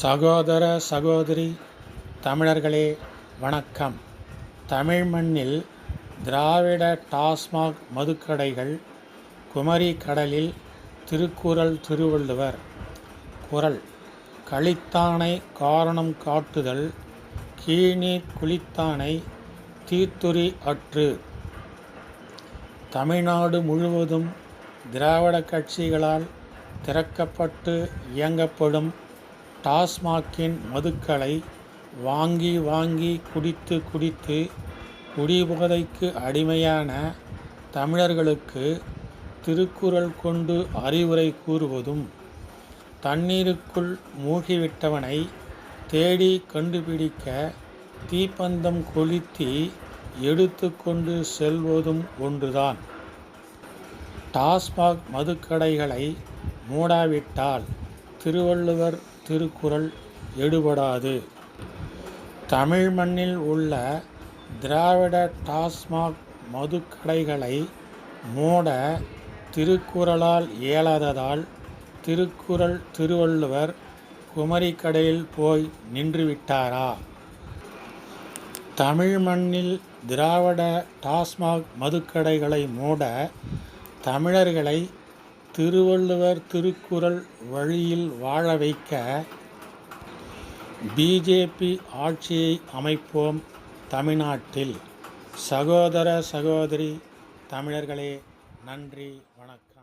சகோதர சகோதரி தமிழர்களே வணக்கம். தமிழ் மண்ணில் திராவிட டாஸ்மாக் மதுக்கடைகள் குமரி கடலில் திருக்குறள் திருவள்ளுவர். குரல் கழித்தானை காரணம் காட்டுதல் கீழ்நீர் குளித்தானை தீத்துரி அற்று. தமிழ்நாடு முழுவதும் திராவிட கட்சிகளால் திறக்கப்பட்டு இயங்கப்படும் டாஸ்மாக்கின் மதுக்களை வாங்கி வாங்கி குடித்து குடித்து குடிபோதைக்கு அடிமையான தமிழர்களுக்கு திருக்குறள் கொண்டு அறிவுரை கூறுவதும் தண்ணீருக்குள் மூழ்கிவிட்டவனை தேடி கண்டுபிடிக்க தீப்பந்தம் கொளுத்தி எடுத்து கொண்டு செல்வதும் ஒன்றுதான். டாஸ்மாக் மதுக்கடைகளை மூடாவிட்டால் திருவள்ளுவர் திருக்குறள் எடுபடாது. தமிழ் மண்ணில் உள்ள திராவிட டாஸ்மாக் மதுக்கடைகளை மூட திருக்குறளால் இயலாததால் திருக்குறள் திருவள்ளுவர் குமரிக்கடையில் போய் நின்றுவிட்டாரா? தமிழ் மண்ணில் திராவிட டாஸ்மாக் மதுக்கடைகளை மூட தமிழர்களை திருவள்ளுவர் திருக்குறள் வழியில் வாழ வைக்க பிஜேபி ஆட்சியை அமைப்போம் தமிழ்நாட்டில். சகோதர சகோதரி தமிழர்களே நன்றி வணக்கம்.